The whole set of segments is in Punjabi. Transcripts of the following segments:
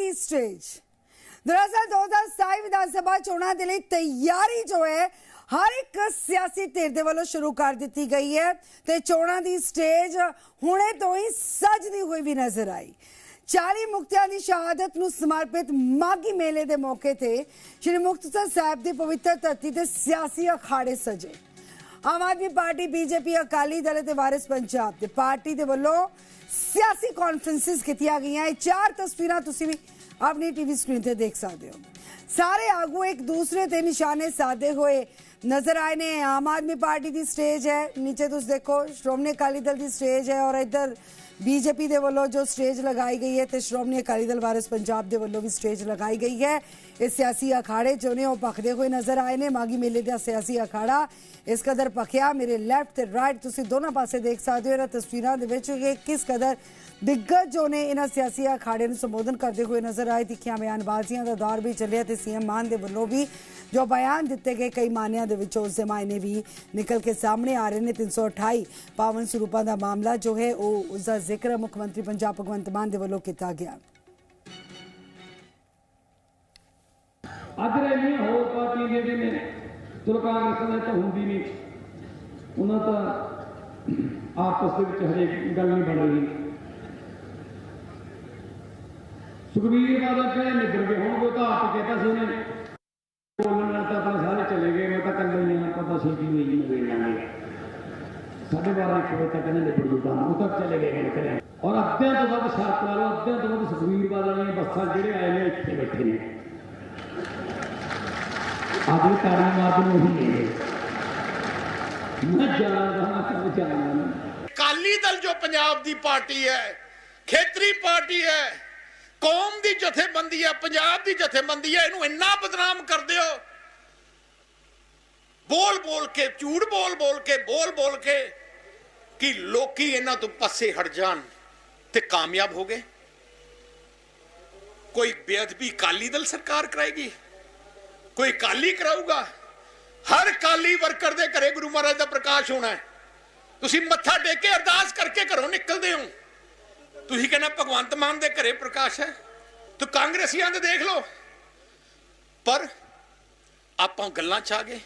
ਦੀ ਸਟੇਜ ਦਰਅਸਲ 2027 ਵਿਧਾਨ ਸਭਾ ਚੋਣਾਂ ਦੇ ਲਈ ਤਿਆਰੀ ਜੋ ਹੈ, ਹਰ ਇੱਕ ਸਿਆਸੀ ਧਿਰ ਦੇ ਵੱਲੋਂ ਸ਼ੁਰੂ ਕਰ ਦਿੱਤੀ ਗਈ ਹੈ ਤੇ ਚੋਣਾਂ ਦੀ ਸਟੇਜ ਹੁਣੇ ਤੋਂ ਹੀ ਸਜਦੀ ਹੋਈ ਵੀ ਨਜ਼ਰ ਆਈ। 40 ਮੁਕਤਿਆਂ ਦੀ ਸ਼ਹਾਦਤ ਨੂੰ ਸਮਰਪਿਤ ਮਾਗੀ ਮੇਲੇ ਦੇ ਮੌਕੇ ਤੇ ਸ਼੍ਰੀ ਮੁਕਤਸਰ ਸਾਹਿਬ ਦੀ ਪਵਿੱਤਰ ਧਰਤੀ ਤੇ ਸਿਆਸੀ ਅਖਾੜੇ ਸਜੇ। ਆਮ ਆਦਮੀ ਪਾਰਟੀ, ਬੀਜੇਪੀ, ਅਕਾਲੀ ਦਲ ਤੇ ਵਾਰਿਸ ਪੰਜਾਬ ਦੇ ਪਾਰਟੀ ਦੇ ਵੱਲੋਂ ਸਿਆਸੀ ਕਾਨਫਰੰਸਿਸ ਕੀਤੀਆਂ ਗਈਆਂ। ਇਹ ਚਾਰ ਤਸਵੀਰਾਂ ਤੁਸੀਂ ਵੀ ਆਪਣੀ ਟੀਵੀ ਸਕਰੀਨ ਤੇ ਦੇਖ ਸਕਦੇ ਹੋ। ਸਾਰੇ ਆਗੂ ਇੱਕ ਦੂਸਰੇ ਤੇ ਨਿਸ਼ਾਨੇ ਸਾਧੇ ਹੋਏ। ਨਜ਼ਰ ਆਏ ਨੇ, ਆਮ ਆਦਮੀ ਪਾਰਟੀ ਦੀ ਸਟੇਜ ਹੈ। ਨੀਚੇ ਤੁਸੀਂ ਦੇਖੋ, ਸ਼੍ਰੋਮਣੀ ਅਕਾਲੀ ਦਲ ਦੀ ਸਟੇਜ ਹੈ ਔਰ ਇੱਧਰ ਬੀਜੇਪੀ ਦੇ ਵੱਲੋਂ ਜੋ ਸਟੇਜ ਲਗਾਈ ਗਈ ਹੈ ਤੇ ਸ਼੍ਰੋਮਣੀ ਅਕਾਲੀ ਦਲ ਵਾਰਿਸ ਪੰਜਾਬ ਦੇ ਵੱਲੋਂ ਵੀ ਸਟੇਜ ਲਗਾਈ ਗਈ ਹੈ। ਇਹ ਸਿਆਸੀ ਅਖਾੜੇ ਜੋ ਨੇ ਉਹ ਭਖਦੇ ਹੋਏ ਨਜ਼ਰ ਆਏ ਨੇ। ਮਾਗੀ ਮੇਲੇ ਦਾ ਸਿਆਸੀ ਅਖਾੜਾ ਇਸ ਕਦਰ ਭਖਿਆ ਮੇਰੇ ਲੈਫਟ ਤੇ ਰਾਈਟ। ਤੁਸੀਂ ਦੋਨਾਂ ਪਾਸੇ ਦੇਖ ਸਕਦੇ ਹੋ। ਇਹਨਾਂ ਤਸਵੀਰਾਂ ਦੇ ਵਿੱਚ ਕਿ ਕਿਸ ਕਦਰ ਦਿੱਗਜ ਜੋ ਨੇ ਇਹਨਾਂ ਸਿਆਸੀ ਅਖਾੜੇ ਨੂੰ ਸੰਬੋਧਨ ਕਰਦੇ ਹੋਏ ਨਜ਼ਰ ਆਏ, ਤਿੱਖੀਆਂ ਬਿਆਨਬਾਜ਼ੀਆਂ ਦਾ ਦੌਰ ਵੀ ਚੱਲਿਆ ਤੇ ਸੀਐਮ ਮਾਨ ਦੇ ਵੱਲੋਂ ਵੀ ਜੋ ਬਿਆਨ ਦਿੱਤੇ ਗਏ ਕਈ ਮਾਨਿਆਂ ਦੇ ਵਿੱਚੋਂ ਉਸ ਦੇ ਮਾਇਨੇ ਵੀ ਨਿਕਲ ਕੇ ਸਾਹਮਣੇ ਆ ਰਹੇ ਨੇ। 328 ਪਾਵਨ ਸਰੂਪਾਂ ਦਾ ਮਾਮਲਾ ਜੋ ਹੈ, ਉਹ ਉਸ ਦਾ ਜ਼ਿਕਰ ਮੁੱਖ ਮੰਤਰੀ ਪੰਜਾਬ ਭਗਵੰਤ ਮਾਨ ਦੇ ਵੱਲੋਂ ਕੀਤਾ ਗਿਆ। ਅੱਜ ਰੈਲੀਆਂ ਹੋਰ ਪਾਰਟੀ ਦੇ ਵੀ ਨੇ। ਚਲੋ ਕਾਂਗਰਸ ਦਾ ਤਾਂ ਹੁੰਦੀ ਨਹੀਂ। ਉਹਨਾਂ ਤਾਂ ਆਪਸ ਦੇ ਵਿੱਚ ਹਜੇ ਗੱਲ ਨਹੀਂ ਬਣ ਰਹੀ। ਸੁਖਬੀਰ ਬਾਦਲ ਕਹਿੰਦੇ ਨਿਕਲ ਗਏ, ਹੁਣ ਉਹ ਤਾਂ ਆਪ ਕਹਿੰਦਾ ਸੀ ਉਹਨੇ ਬੋਲਣ ਨਾਲ ਤਾਂ ਆਪਣੇ ਸਾਰੇ ਚਲੇ ਗਏ, ਮੈਂ ਤਾਂ ਕੱਲੇ ਹੀ ਆ ਪਤਾ ਸੀ ਕਿ ਨਹੀਂ ਨਿਕਲ ਜਾਣਗੇ ਸਾਡੇ ਬਾਰੇ ਇੱਕ ਵਜੇ ਤੱਕ ਨਿਬੜ ਜੂਗਾ ਉਹ ਤੱਕ ਚਲੇ ਗਏ ਨਿਕਲੇ ਔਰ ਅੱਧਿਆਂ ਤੋਂ ਵੱਧ ਸ਼ਰਤ ਅੱਧਿਆਂ ਤੋਂ ਵੱਧ ਸੁਖਬੀਰ ਬਾਦਲ ਦੀਆਂ ਬੱਸਾਂ ਜਿਹੜੇ ਆਏ ਨੇ, ਇੱਥੇ ਬੈਠੇ ਨੇ। ਅੱਜ ਵੀ ਤਾੜੀਆਂ ਨੂੰ ਉਹੀ ਨੇ ਮੈਂ ਜਾਣਦਾ ਹਾਂ ਕਿ ਜਾਣਦਾ ਅਕਾਲੀ ਦਲ ਜੋ ਪੰਜਾਬ ਦੀ ਪਾਰਟੀ ਹੈ, ਖੇਤਰੀ ਪਾਰਟੀ ਹੈ ਕੌਮ ਦੀ ਜਥੇਬੰਦੀ ਹੈ ਪੰਜਾਬ ਦੀ ਜਥੇਬੰਦੀ ਹੈ ਇਹਨੂੰ ਇੰਨਾ ਬਦਨਾਮ ਕਰਦੇ ਹੋ। ਬੋਲ ਬੋਲ ਕੇ, ਝੂਠ ਬੋਲ ਬੋਲ ਕੇ, ਬੋਲ ਬੋਲ ਕੇ ਕਿ ਲੋਕੀ ਇਹਨਾਂ ਤੋਂ ਪਾਸੇ ਹਟ ਜਾਣ ਤੇ ਕਾਮਯਾਬ ਹੋ ਗਏ। ਕੋਈ ਬੇਅਦਬੀ ਅਕਾਲੀ ਦਲ ਸਰਕਾਰ ਕਰਾਏਗੀ, ਕੋਈ ਕਾਲੀ ਕਰਾਊਗਾ। ਹਰ ਕਾਲੀ ਵਰਕਰ ਦੇ ਘਰੇ ਗੁਰੂ ਮਹਾਰਾਜ ਦਾ ਪ੍ਰਕਾਸ਼ ਹੋਣਾ ਹੈ। ਤੁਸੀਂ ਮੱਥਾ ਟੇਕ ਕੇ ਅਰਦਾਸ ਕਰਕੇ ਘਰੋਂ ਨਿਕਲਦੇ ਹੋ। ਤੁਸੀਂ ਕਹਿੰਦਾ ਭਗਵੰਤ ਮਾਨ ਦੇ ਘਰੇ ਪ੍ਰਕਾਸ਼ ਹੈ, ਤੂੰ ਕਾਂਗਰਸੀਆਂ ਦੇ ਦੇਖ ਲਓ। ਪਰ ਆਪਾਂ ਗੱਲਾਂ ਚ ਆ ਗਏ।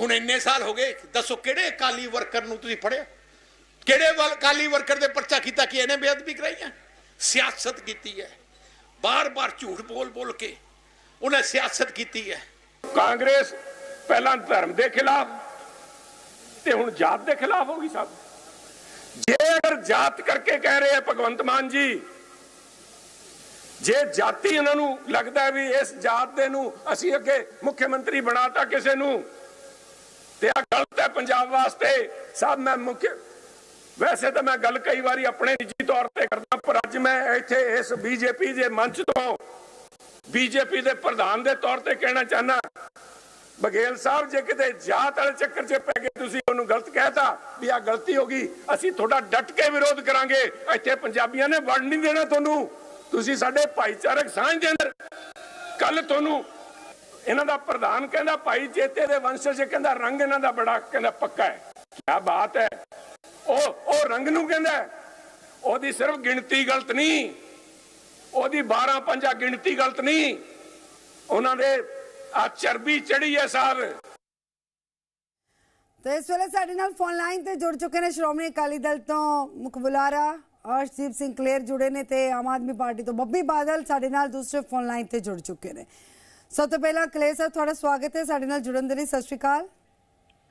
ਹੁਣ ਇੰਨੇ ਸਾਲ ਹੋ ਗਏ, ਦੱਸੋ ਕਿਹੜੇ ਅਕਾਲੀ ਵਰਕਰ ਨੂੰ ਤੁਸੀਂ ਫੜਿਆ? ਕਿਹੜੇ ਵੱਲ, ਅਕਾਲੀ ਵਰਕਰ ਦੇ ਪਰਚਾ ਕੀਤਾ ਕਿ ਇਹਨੇ ਬੇਅਦਬੀ ਕਰਾਈ ਹੈ? ਸਿਆਸਤ ਕੀਤੀ ਹੈ। ਬਾਰ-ਬਾਰ ਝੂਠ ਬੋਲ-ਬੋਲ ਕੇ ਉਹਨੇ ਸਿਆਸਤ ਕੀਤੀ ਹੈ। ਕਾਂਗਰਸ ਪਹਿਲਾਂ ਧਰਮ ਦੇ ਖਿਲਾਫ ਤੇ ਹੁਣ ਜਾਤ ਦੇ ਖਿਲਾਫ ਹੋ ਗਈ ਸਭ। ਜੇ ਅਗਰ ਜਾਤ ਕਰਕੇ ਕਹਿ ਰਹੇ ਆ ਭਗਵੰਤ ਮਾਨ ਜੀ, ਜੇ ਜਾਤੀ ਇਹਨਾਂ ਨੂੰ ਲੱਗਦਾ ਵੀ ਇਸ ਜਾਤ ਦੇ ਨੂੰ ਅਸੀਂ ਅੱਗੇ ਮੁੱਖ ਮੰਤਰੀ ਬਣਾਤਾ ਕਿਸੇ ਨੂੰ, ਤੇ ਆ ਗਲਤ ਹੈ ਪੰਜਾਬ ਵਾਸਤੇ ਸਭ ਮੈਂ ਮੁੱਖ, ਵੈਸੇ ਤਾਂ ਮੈਂ ਗੱਲ ਕਈ ਵਾਰੀ ਆਪਣੇ ਨਿੱਜੀ ਤੌਰ ਤੇ ਕਰਦਾ, ਪਰ ਅੱਜ ਮੈਂ ਇੱਥੇ ਇਸ ਬੀਜੇਪੀ ਦੇ ਮੰਚ ਤੋਂ ਬੀਜੇਪੀ ਦੇ ਪ੍ਰਧਾਨ ਦੇ ਤੌਰ ਤੇ ਕਹਿਣਾ ਚਾਹਨਾ ਬਗੇਲ ਸਾਹਿਬ, ਜੇ ਕਿਤੇ ਜਾਤ ਵਾਲੇ ਚੱਕਰ 'ਚ ਪੈ ਗਏ, ਤੁਸੀਂ ਉਹਨੂੰ ਗਲਤ ਕਹਿਤਾ ਵੀ ਆ ਗਲਤੀ ਹੋ ਗਈ, ਅਸੀਂ ਤੁਹਾਡਾ ਡਟ ਕੇ ਵਿਰੋਧ ਕਰਾਂਗੇ। ਇੱਥੇ ਪੰਜਾਬੀਆਂ ਨੇ ਵੜ ਨਹੀਂ ਦੇਣਾ ਤੁਹਾਨੂੰ। ਤੁਸੀਂ ਸਾਡੇ ਭਾਈਚਾਰਕ ਸਾਂਝ ਦੇ ਅੰਦਰ ਕੱਲ ਤੁਹਾਨੂੰ ਇਹਨਾਂ ਦਾ ਪ੍ਰਧਾਨ ਕਹਿੰਦਾ, ਭਾਈ ਚੇਤੇ ਦੇ ਵੰਸ਼ਜ ਕਹਿੰਦਾ, ਰੰਗ ਇਹਨਾਂ ਦਾ ਬੜਾ, ਕਹਿੰਦਾ ਪੱਕਾ ਹੈ। ਕੀ ਬਾਤ ਹੈ। ਉਹ ਉਹ ਰੰਗ ਨੂੰ ਕਹਿੰਦਾ ਉਹਦੀ ਸਿਰਫ ਗਿਣਤੀ ਗਲਤ ਨਹੀਂ। ਉਹਦੀ 12 ਪੰਜਾ ਗਿਣਤੀ ਗਲਤ ਨਹੀਂ। ਉਹਨਾਂ ਦੇ ਆ ਚਰਬੀ ਚੜੀ ਹੈ ਸਾਹਿਬ ਤੇ ਇਸ ਵੇਲੇ ਸਾਡੇ ਨਾਲ ਫੋਨ ਲਾਈਨ ਤੇ ਜੁੜ ਚੁੱਕੇ ਨੇ ਸ਼੍ਰੋਮਣੀ ਅਕਾਲੀ ਦਲ ਤੋਂ ਮੁਖ ਬੁਲਾਰਾ ਅਰਸ਼ਦੀਪ ਸਿੰਘ ਕਲੇਰ ਜੁੜੇ ਨੇ ਤੇ ਆਮ ਆਦਮੀ ਪਾਰਟੀ ਤੋਂ ਬੱਬੀ ਬਾਦਲ ਸਾਡੇ ਨਾਲ ਦੂਸਰੇ ਫੋਨ ਲਾਈਨ ਤੇ ਜੁੜ ਚੁੱਕੇ ਨੇ। ਸਭ ਤੋਂ ਪਹਿਲਾਂ ਕਲੇਰ ਸਾਹਿਬ ਤੁਹਾਡਾ ਸਵਾਗਤ ਹੈ ਸਾਡੇ ਨਾਲ ਜੁੜਨ ਦੇ ਲਈ। ਸਤਿ ਸ਼੍ਰੀ ਅਕਾਲ।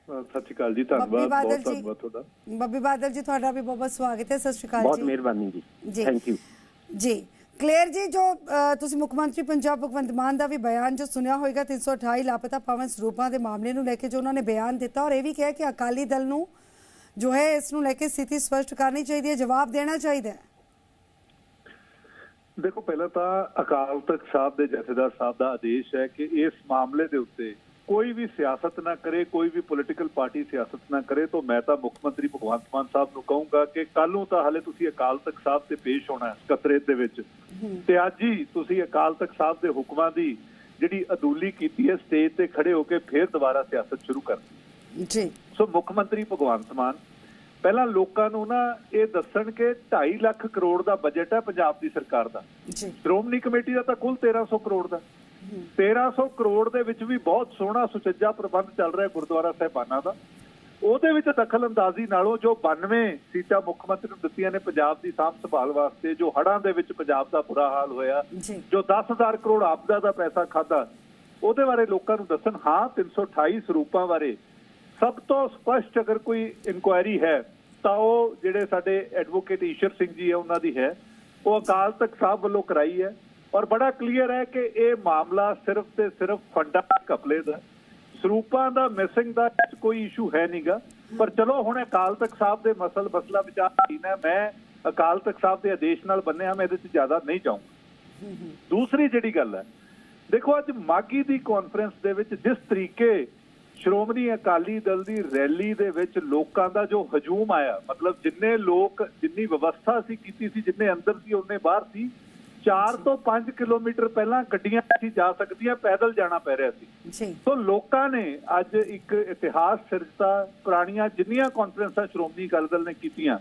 ਸਤਿ ਸ਼੍ਰੀ ਅਕਾਲ ਜੀ ਬੱਬੀ ਧੰਨਵਾਦ ਬਾਦਲ ਬਹੁਤ ਜੀ। ਧੰਨਵਾਦ ਤੁਹਾਡਾ। ਬੱਬੀ ਬਾਦਲ ਜੀ ਤੁਹਾਡਾ ਵੀ ਬਹੁਤ ਬਹੁਤ ਸਵਾਗਤ ਹੈ। ਸਤਿ ਸ਼੍ਰੀ ਅਕਾਲ ਬਹੁਤ ਜੀ। ਮਿਹਰਬਾਨੀ ਜੀ। ਜੀ। ਥੈਂਕ ਯੂ ਜੀ। ਕਲੇਰ ਜੀ, ਜੋ ਤੁਸੀਂ ਮੁੱਖ ਮੰਤਰੀ ਪੰਜਾਬ ਭਗਵੰਤ ਮਾਨ ਦਾ ਵੀ ਬਿਆਨ ਜੋ ਸੁਣਿਆ ਹੋਵੇਗਾ 328 ਲਾਪਤਾ ਪਾਵਨ ਸਰੂਪਾਂ ਦੇ ਮਾਮਲੇ ਨੂੰ ਲੈ ਕੇ ਜੋ ਉਹਨਾਂ ਨੇ ਬਿਆਨ ਦਿੱਤਾ ਔਰ ਇਹ ਵੀ ਕਿਹਾ ਕਿ ਅਕਾਲੀ ਦਲ ਨੂੰ ਜੋ ਹੈ, ਇਸ ਨੂੰ ਲੈ ਕੇ ਸਥਿਤੀ ਸਪਸ਼ਟ ਕਰਨੀ ਚਾਹੀਦੀ ਹੈ, ਜਵਾਬ ਦੇਣਾ ਚਾਹੀਦਾ ਹੈ। ਦੇਖੋ, ਪਹਿਲਾਂ ਤਾਂ ਅਕਾਲ ਤਖਤ ਸਾਹਿਬ ਦੇ ਜਥੇਦਾਰ ਸਾਹਿਬ ਦਾ ਆਦੇਸ਼ ਹੈ ਕਿ ਇਸ ਮਾਮਲੇ ਦੇ ਉੱਤੇ ਕੋਈ ਵੀ ਸਿਆਸਤ ਨਾ ਕਰੇ ਕੋਈ ਵੀ ਪੋਲੀਟੀਕਲ ਪਾਰਟੀ ਸਿਆਸਤ ਨਾ ਕਰੇ ਤਾਂ ਮੈਂ ਤਾਂ ਮੁੱਖ ਮੰਤਰੀ ਭਗਵੰਤ ਮਾਨ ਸਾਹਿਬ ਨੂੰ ਕਹੂੰਗਾ ਕਿ ਕੱਲ ਨੂੰ ਤਾਂ ਹਲੇ ਤੁਸੀਂ ਅਕਾਲ ਤਖਤ ਸਾਹਿਬ ਤੇ ਪੇਸ਼ ਹੋਣਾ ਹੈ ਸਕੱਤਰੇਤ ਦੇ ਵਿੱਚ। ਤੇ ਅੱਜ ਹੀ ਤੁਸੀਂ ਅਕਾਲ ਤਖਤ ਸਾਹਿਬ ਦੇ ਹੁਕਮਾਂ ਦੀ ਜਿਹੜੀ ਅਦੂਲੀ ਕੀਤੀ ਹੈ ਸਟੇਜ ਤੇ ਖੜੇ ਹੋ ਕੇ ਫੇਰ ਦੁਬਾਰਾ ਸਿਆਸਤ ਸ਼ੁਰੂ ਕਰ ਜੀ। ਸੋ ਮੁੱਖ ਮੰਤਰੀ ਭਗਵੰਤ ਮਾਨ ਪਹਿਲਾਂ ਲੋਕਾਂ ਨੂੰ ਨਾ ਇਹ ਦੱਸਣ ਕਿ 2.5 ਲੱਖ ਕਰੋੜ ਦਾ ਬਜਟ ਹੈ ਪੰਜਾਬ ਦੀ ਸਰਕਾਰ ਦਾ। ਜੀ। ਸ਼੍ਰੋਮਣੀ ਕਮੇਟੀ ਦਾ ਤਾਂ ਕੁੱਲ 1300 ਕਰੋੜ ਦਾ। 1300 ਕਰੋੜ ਦੇ ਵਿੱਚ ਵੀ ਬਹੁਤ ਸੋਹਣਾ ਸੁਚੱਜਾ ਪ੍ਰਬੰਧ ਚੱਲ ਰਿਹਾ ਗੁਰਦੁਆਰਾ ਸਾਹਿਬਾਨਾਂ ਦਾ। ਉਹਦੇ ਵਿੱਚ ਦਖਲ ਅੰਦਾਜ਼ੀ ਨਾਲੋਂ ਜੋ 92 ਸੀਟਾਂ ਮੁੱਖ ਮੰਤਰੀ ਨੂੰ ਦਿੱਤੀਆਂ ਨੇ ਪੰਜਾਬ ਦੀ ਸਾਂਭ ਸੰਭਾਲ ਵਾਸਤੇ ਜੋ ਹੜ੍ਹਾਂ ਦੇ ਵਿੱਚ ਪੰਜਾਬ ਦਾ ਬੁਰਾ ਹਾਲ ਹੋਇਆ ਜੀ। ਜੋ 10000 ਕਰੋੜ ਆਪਦਾ ਦਾ ਪੈਸਾ ਖਾਦਾ ਉਹਦੇ ਬਾਰੇ ਲੋਕਾਂ ਨੂੰ ਦੱਸਣ ਹਾਂ 328 ਸਰੂਪਾਂ ਬਾਰੇ ਸਭ ਤੋਂ ਸਪਸ਼ਟ ਅਗਰ ਕੋਈ ਇਨਕੁਆਇਰੀ ਹੈ ਤਾਂ ਉਹ ਜਿਹੜੇ ਸਾਡੇ ਐਡਵੋਕੇਟ ਈਸ਼ਰ ਸਿੰਘ ਜੀ ਹੈ ਉਹਨਾਂ ਦੀ ਹੈ। ਉਹ ਅਕਾਲ ਤਖਤ ਸਾਹਿਬ ਵੱਲੋਂ ਕਰਾਈ ਹੈ। ਔਰ ਬੜਾ ਕਲੀਅਰ ਹੈ ਕਿ ਇਹ ਮਾਮਲਾ ਸਿਰਫ ਤੇ ਸਿਰਫ ਫੰਡਾਂ ਘਪਲੇ ਦਾ ਸਰੂਪਾਂ ਦਾ ਮਿਸਿੰਗ ਦਾ ਕੋਈ ਇਸ਼ੂ ਹੈ ਨਹੀਂਗਾ ਪਰ ਚਲੋ, ਹੁਣ ਅਕਾਲ ਤਖਤ ਸਾਹਿਬ ਦੇ ਮਸਲ ਮਸਲਾ ਵਿਚਾਰ ਅਧੀਨ ਮੈਂ ਅਕਾਲ ਤਖਤ ਸਾਹਿਬ ਦੇ ਆਦੇਸ਼ ਨਾਲ ਬੰਨਿਆ, ਮੈਂ ਇਹਦੇ 'ਚ ਜ਼ਿਆਦਾ ਨਹੀਂ ਜਾਊਂਗਾ। ਦੂਸਰੀ ਜਿਹੜੀ ਗੱਲ ਹੈ, ਦੇਖੋ, ਅੱਜ ਮਾਗੀ ਦੀ ਕਾਨਫਰੰਸ ਦੇ ਵਿੱਚ ਜਿਸ ਤਰੀਕੇ ਸ਼੍ਰੋਮਣੀ ਅਕਾਲੀ ਦਲ ਦੀ ਰੈਲੀ ਦੇ ਵਿੱਚ ਲੋਕਾਂ ਦਾ ਜੋ ਹਜੂਮ ਆਇਆ, ਮਤਲਬ ਜਿੰਨੇ ਲੋਕ, ਜਿੰਨੀ ਵਿਵਸਥਾ ਸੀ ਕੀਤੀ ਸੀ, ਜਿੰਨੇ ਅੰਦਰ ਸੀ, ਉਹਨੇ ਬਾਹਰ ਸੀ 4 ਤੋਂ 5 ਕਿਲੋਮੀਟਰ ਪਹਿਲਾਂ ਗੱਡੀਆਂ ਸੀ ਜਾ ਸਕਦੀਆਂ ਪੈਦਲ ਜਾਣਾ ਪੈ ਰਿਹਾ ਸੀ। ਜੀ। ਸੋ ਲੋਕਾਂ ਨੇ ਅੱਜ ਇੱਕ ਇਤਿਹਾਸ ਸਿਰਜਤਾ ਪੁਰਾਣੀਆਂ ਜਿੰਨੀਆਂ ਕਾਨਫਰੰਸਾਂ ਸ਼੍ਰੋਮਣੀ ਅਕਾਲੀ ਨੇ ਕੀਤੀਆਂ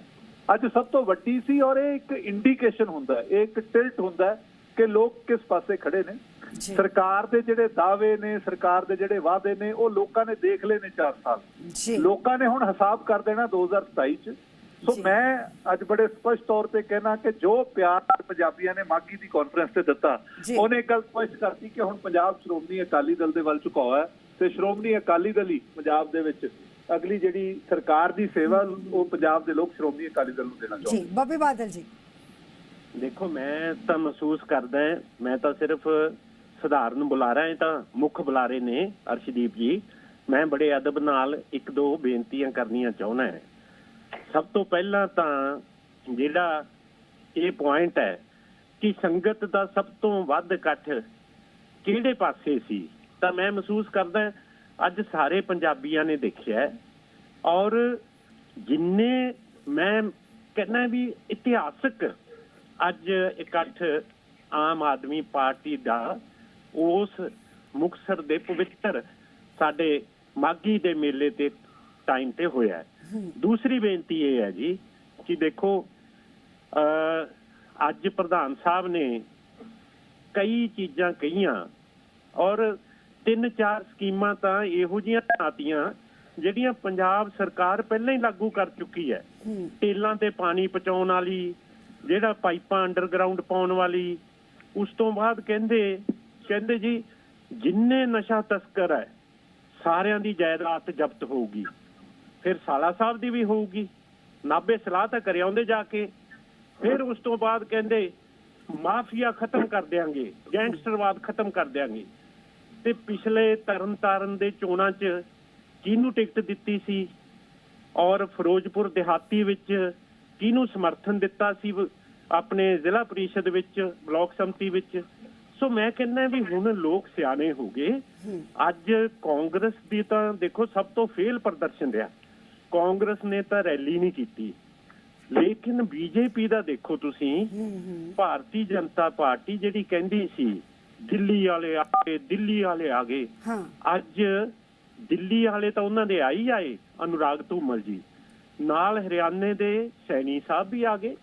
ਅੱਜ ਸਭ ਤੋਂ ਵੱਡੀ ਸੀ ਔਰ ਇਹ ਇੱਕ ਇੰਡੀਕੇਸ਼ਨ ਹੁੰਦਾ ਹੈ ਇਹ ਇੱਕ ਟਿਲਟ ਹੁੰਦਾ ਹੈ ਕਿ ਲੋਕ ਕਿਸ ਪਾਸੇ ਖੜੇ ਨੇ। ਸਰਕਾਰ ਦੇ ਜਿਹੜੇ ਦਾਅਵੇ ਨੇ ਸਰਕਾਰ ਦੇ ਜਿਹੜੇ ਵਾਅਦੇ ਨੇ ਉਹ ਲੋਕਾਂ ਨੇ ਦੇਖ ਲਏ ਨੇ 4 ਸਾਲ। ਲੋਕਾਂ ਨੇ ਹੁਣ ਹਿਸਾਬ ਕਰ ਦੇਣਾ 2027 ਚ। ਸੋ। ਮੈਂ ਅੱਜ ਬੜੇ ਸਪਸ਼ਟ ਤੌਰ ਤੇ ਕਹਿਣਾ ਕਿ ਜੋ ਪਿਆਰ ਪੰਜਾਬੀਆਂ ਨੇ ਮਾਗੀ ਦੀ ਕਾਨਫਰੰਸ ਤੇ ਦਿੱਤਾ। ਉਹਨੇ ਇੱਕ ਗੱਲ ਸਪਸ਼ਟ ਕਰਤੀ ਕਿ ਹੁਣ ਪੰਜਾਬ ਸ਼੍ਰੋਮਣੀ ਅਕਾਲੀ ਦਲ ਦੇ ਵੱਲ ਝੁਕਾਅ ਹੈ ਤੇ ਸ਼੍ਰੋਮਣੀ ਅਕਾਲੀ ਦਲ ਹੀ ਪੰਜਾਬ ਦੇ ਵਿੱਚ ਅਗਲੀ ਜਿਹੜੀ ਸਰਕਾਰ ਦੀ ਸੇਵਾ ਉਹ ਪੰਜਾਬ ਦੇ ਲੋਕ ਸ਼੍ਰੋਮਣੀ ਅਕਾਲੀ ਦਲ ਨੂੰ ਦੇਣਾ ਚਾਹੁੰਦੇ ਜੀ ਬੱਬੀ ਬਾਦਲ ਜੀ ਦੇਖੋ ਮੈਂ ਤਾਂ ਮਹਿਸੂਸ ਕਰਦਾ ਮੈਂ ਤਾਂ ਸਿਰਫ ਸਧਾਰਨ ਬੁਲਾਰਾ ਹਾਂ ਤਾਂ ਮੁੱਖ ਬੁਲਾਰੇ ਨੇ ਅਰਸ਼ਦੀਪ ਜੀ ਮੈਂ ਬੜੇ ਅਦਬ ਨਾਲ ਇੱਕ ਦੋ ਬੇਨਤੀਆਂ ਕਰਨੀਆਂ ਚਾਹੁੰਦਾ ਹਾਂ ਸਭ ਤੋਂ ਪਹਿਲਾਂ ਤਾਂ ਜਿਹੜਾ ਇਹ ਪੁਆਇੰਟ ਹੈ ਕਿ ਸੰਗਤ ਦਾ ਸਭ ਤੋਂ ਵੱਧ ਇਕੱਠ ਕਿਹੜੇ ਪਾਸੇ ਸੀ? ਤਾਂ ਮੈਂ ਮਹਿਸੂਸ ਕਰਦਾ ਅੱਜ ਸਾਰੇ ਪੰਜਾਬੀਆਂ ਨੇ ਦੇਖਿਆ ਔਰ ਜਿੰਨੇ ਮੈਂ ਕਹਿੰਦਾ ਵੀ ਇਤਿਹਾਸਕ ਅੱਜ ਇਕੱਠ ਆਮ ਆਦਮੀ ਪਾਰਟੀ ਦਾ, ਉਸ ਮੁਕਸਰ ਦੇ ਪਵਿੱਤਰ ਸਾਡੇ ਮਾਗੀ ਦੇ ਮੇਲੇ ਤੇ ਟਾਈਮ ਤੇ ਹੋਇਆ ਹੈ। ਦੂਸਰੀ ਬੇਨਤੀ ਇਹ ਹੈ ਜੀ ਕਿ ਦੇਖੋ ਅੱਜ ਪ੍ਰਧਾਨ ਸਾਹਿਬ ਨੇ ਕਈ ਚੀਜ਼ਾਂ ਕਹੀਆਂ ਔਰ ਤਿੰਨ ਚਾਰ ਸਕੀਮਾਂ ਤਾਂ ਇਹੋ ਜਿਹੀਆਂ ਆਤੀਆਂ ਜਿਹੜੀਆਂ ਪੰਜਾਬ ਸਰਕਾਰ ਪਹਿਲਾਂ ਹੀ ਲਾਗੂ ਕਰ ਚੁੱਕੀ ਹੈ। ਟੇਲਾਂ ਤੇ ਪਾਣੀ ਪਹੁੰਚਾਉਣ ਵਾਲੀ, ਜਿਹੜਾ ਪਾਈਪਾਂ ਅੰਡਰਗਰਾਉਂਡ ਪਾਉਣ ਵਾਲੀ, ਉਸ ਤੋਂ ਬਾਅਦ ਕਹਿੰਦੇ ਕਹਿੰਦੇ ਜੀ, ਜਿੰਨੇ ਨਸ਼ਾ ਤਸਕਰ ਹੈ, ਸਾਰਿਆਂ ਦੀ ਜਾਇਦਾਦ ਜ਼ਬਤ ਹੋਊਗੀ। ਫਿਰ ਸਾਲਾ ਸਾਹਿਬ ਦੀ ਵੀ ਹੋਊਗੀ। ਨਾਬੇ ਸਲਾਹ ਤਾਂ ਕਰਿਆ ਆਉਂਦੇ ਜਾ ਕੇ। ਫਿਰ ਉਸ ਤੋਂ ਬਾਅਦ ਕਹਿੰਦੇ ਮਾਫੀਆ ਖਤਮ ਕਰ ਦਿਆਂਗੇ ਗੈਂਗਸਟਰਵਾਦ ਖਤਮ ਕਰ ਦਿਆਂਗੇ। ਤੇ ਪਿਛਲੇ ਤਰਨਤਾਰਨ ਦੇ ਚੋਣਾਂ 'ਚ ਕਿਹਨੂੰ ਟਿਕਟ ਦਿੱਤੀ ਸੀ? ਔਰ ਫਿਰੋਜ਼ਪੁਰ ਦਿਹਾਤੀ ਵਿੱਚ ਕਿਹਨੂੰ ਸਮਰਥਨ ਦਿੱਤਾ ਸੀ? ਆਪਣੇ ਜ਼ਿਲ੍ਹਾ ਪਰਿਸ਼ਦ ਵਿੱਚ ਬਲਾਕ ਸੰਮਤੀ ਵਿੱਚ। ਸੋ ਮੈਂ ਕਹਿੰਦਾ ਵੀ ਹੁਣ ਲੋਕ ਸਿਆਣੇ ਹੋ ਗਏ। ਅੱਜ ਕਾਂਗਰਸ ਦੀ ਤਾਂ ਦੇਖੋ ਸਭ ਤੋਂ ਫੇਲ ਪ੍ਰਦਰਸ਼ਨ ਰਿਹਾ। ਕਾਂਗਰਸ ਨੇ ਤਾਂ ਰੈਲੀ ਨਹੀਂ ਕੀਤੀ। ਲੇਕਿਨ ਬੀਜੇਪੀ ਦਾ ਦੇਖੋ ਤੁਸੀਂ ਭਾਰਤੀ ਜਨਤਾ ਪਾਰਟੀ ਜਿਹੜੀ ਕਹਿੰਦੀ ਸੀ ਦਿੱਲੀ ਵਾਲੇ ਆ ਗਏ ਦਿੱਲੀ ਵਾਲੇ ਆ ਗਏ। ਹਾਂ। ਅੱਜ ਦਿੱਲੀ ਵਾਲੇ ਤਾਂ ਉਹਨਾਂ ਦੇ ਆਈ ਆਏ ਅਨੁਰਾਗ ਧੂਮਲ ਜੀ। ਨਾਲ ਹਰਿਆਣੇ ਦੇ ਸੈਣੀ ਸਾਹਿਬ ਵੀ ਆ ਗਏ।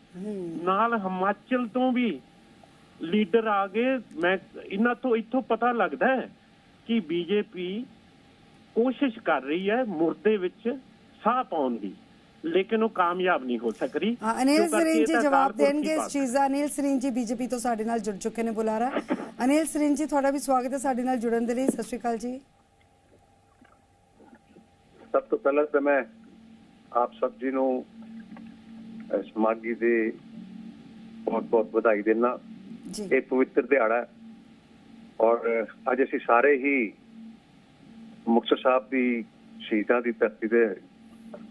ਨਾਲ ਹਿਮਾਚਲ ਤੋਂ ਵੀ ਲੀਡਰ ਆ ਗਏ। ਮੈਂ ਇਹਨਾਂ ਤੋਂ ਇੱਥੋਂ ਪਤਾ ਲੱਗਦਾ ਹੈ ਕਿ ਬੀਜੇਪੀ ਕੋਸ਼ਿਸ਼ ਕਰ ਰਹੀ ਹੈ ਮੁਰਦੇ ਵਿੱਚ ਸਾਹ ਪਾਉਣ ਦੀ ਲੇਕਿਨ ਉਹ ਕਾਮਯਾਬ ਨਹੀਂ ਹੋ ਸਕ ਰਹੀ ਹਾਂ, ਅਨਿਲ ਸਰੀਨ ਜੀ ਜਵਾਬ ਦੇਣਗੇ ਦੀ ਇਸ। ਚੀਜ਼ ਦਾ। ਅਨਿਲ ਸਰੀਨ ਜੀ ਬੀਜੇਪੀ ਤੋਂ ਸਾਡੇ ਨਾਲ ਜੁੜ ਚੁੱਕੇ ਨੇ ਬੁਲਾਰਾ। ਅਨਿਲ ਸਰੀਨ ਜੀ ਤੁਹਾਡਾ ਵੀ ਸਵਾਗਤ ਹੈ ਸਾਡੇ ਨਾਲ ਜੁੜਨ ਦੇ ਲਈ। ਸਤਿ ਸ਼੍ਰੀ ਅਕਾਲ ਜੀ। ਸਭ ਤੋਂ ਪਹਿਲਾਂ ਤਾਂ ਮੈਂ ਆਪ ਸਭ ਜੀ ਨੂੰ ਇਸ ਮਾਗੀ ਦੇ ਬਹੁਤ ਬਹੁਤ ਵਧਾਈ ਦਿੰਦਾ। ਜੀ। ਇਹ ਪਵਿੱਤਰ ਦਿਹਾੜਾ ਹੈ। ਔਰ ਅੱਜ ਅਸੀਂ ਸਾਰੇ ਹੀ ਮੁਕਤਸਰ ਸਾਹਿਬ ਦੀ ਸ਼ਹੀਦਾਂ ਦੀ ਧਰਤੀ ਤੇ